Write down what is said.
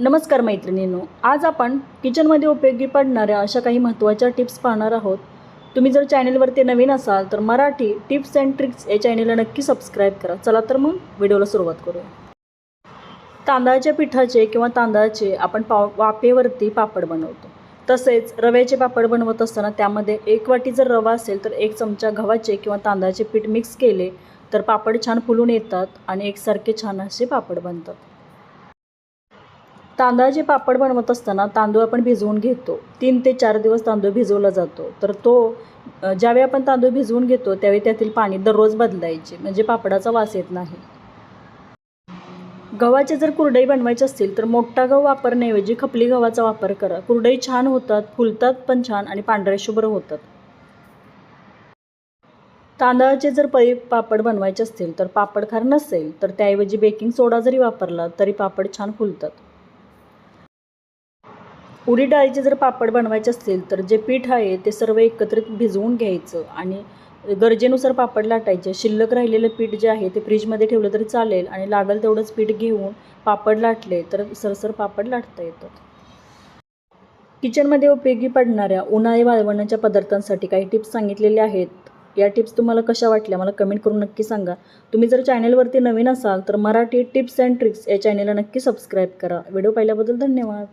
नमस्कार मैत्रिणींनो आज आपण किचनमध्ये उपयोगी पडणाऱ्या अशा काही महत्त्वाच्या टिप्स पाहणार आहोत. तुम्ही जर चॅनेलवरती नवीन असाल तर मराठी टिप्स अँड ट्रिक्स या चॅनेलला नक्की सबस्क्राईब करा. चला तर मग व्हिडिओला सुरुवात करूया. तांदळाच्या पिठाचे किंवा तांदळाचे आपण पाव वाफेवरती पापड बनवतो. तसेच रव्याचे पापड बनवत असताना त्यामध्ये एक वाटी जर रवा असेल तर एक चमचा गव्हाचे किंवा तांदळाचे पीठ मिक्स केले तर पापड छान फुलून येतात आणि एकसारखे छान असे पापड बनतात. तांदळाचे पापड बनवत असताना तांदूळ आपण भिजवून घेतो. तीन ते चार दिवस तांदूळ भिजवला जातो. तर तो ज्यावेळी आपण तांदूळ भिजवून घेतो त्यावेळी त्यातील पाणी दररोज बदलायचे. म्हणजे पापडाचा वास येत नाही. गव्हाचे जर कुरडई बनवायचे असतील तर मोठा गहू वापरण्याऐवजी खपली गव्हाचा वापर करा. कुरडई छान होतात फुलतात पण छान आणि पांढऱ्या शुभ्र होतात. तांदळाचे जर पै पापड बनवायचे असतील तर पापड खार नसेल तर त्याऐवजी बेकिंग सोडा जरी वापरला तरी पापड छान फुलतात. उडी डाळीचे जर पापड बनवायचे असतील तर जे पीठ आहे ते सर्व एकत्रित भिजवून घ्यायचं आणि गरजेनुसार पापड लाटायचे. शिल्लक राहिलेलं पीठ जे आहे ते फ्रीजमध्ये ठेवलं तरी चालेल आणि लागेल तेवढंच पीठ घेऊन पापड लाटले तर सरसर पापड लाटता येतात. किचनमध्ये उपयोगी पडणाऱ्या उन्हाळी वाळवण्याच्या पदार्थांसाठी काही टिप्स सांगितलेले आहेत. या टिप्स तुम्हाला कशा वाटल्या मला कमेंट करून नक्की सांगा. तुम्ही जर चॅनेलवरती नवीन असाल तर मराठी टिप्स अँड ट्रिक्स या चॅनेलला नक्की सबस्क्राईब करा. व्हिडिओ पाहिल्याबद्दल धन्यवाद.